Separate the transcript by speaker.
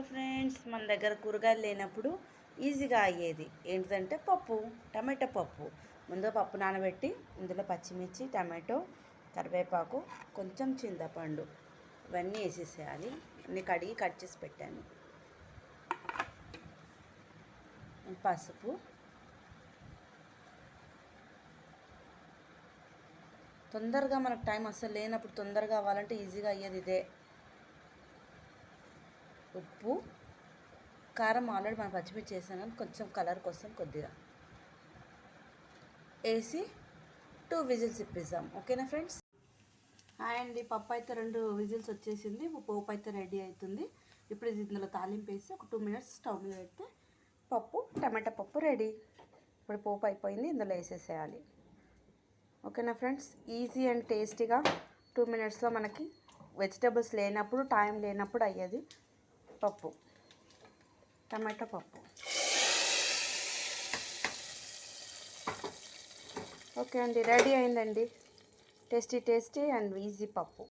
Speaker 1: Hello friends మన దగ్గర కూరగాయలు లేనప్పుడు ఈజీగా అయ్యేది ఏంటిదంటే పప్పు టమాటో పప్పు. ముందు పప్పు నానబెట్టి ఇందులో పచ్చిమిర్చి టమాటో కరివేపాకు కొంచెం చింతపండు ఇవన్నీ వేసేసేయాలి. అన్నీ కడిగి కట్ చేసి పెట్టాను. పసుపు. తొందరగా మనకు టైం అస్సలు లేనప్పుడు తొందరగా అవ్వాలంటే ఈజీగా అయ్యేది ఇదే. ఉప్పు కారం ఆల్రెడీ మనం పచ్చిమిర్చి వేసాం కానీ కొంచెం కలర్ కోసం కొద్దిగా. వేసి టూ విజిల్స్ ఇప్పిద్దాం. ఓకేనా ఫ్రెండ్స్? అండ్ అండి. పప్పు అయితే రెండు విజిల్స్ వచ్చేసింది. పోపు అయితే రెడీ అవుతుంది. ఇప్పుడు ఇది ఇందులో తాలింపు వేసి ఒక టూ మినిట్స్ స్టవ్ మీద పెడితే పప్పు టమాటా పప్పు రెడీ. ఇప్పుడు పోపు అయిపోయింది. ఇందులో వేసేసేయాలి. ఓకేనా ఫ్రెండ్స్? ఈజీ అండ్ టేస్టీగా టూ మినిట్స్లో మనకి వెజిటేబుల్స్ లేనప్పుడు టైం లేనప్పుడు అయ్యేది. పప్పు. టమాటో పప్పు. ఓకే అండి రెడీ అయిందండి. టేస్టీ టేస్టీ అండ్ ఈజీ పప్పు.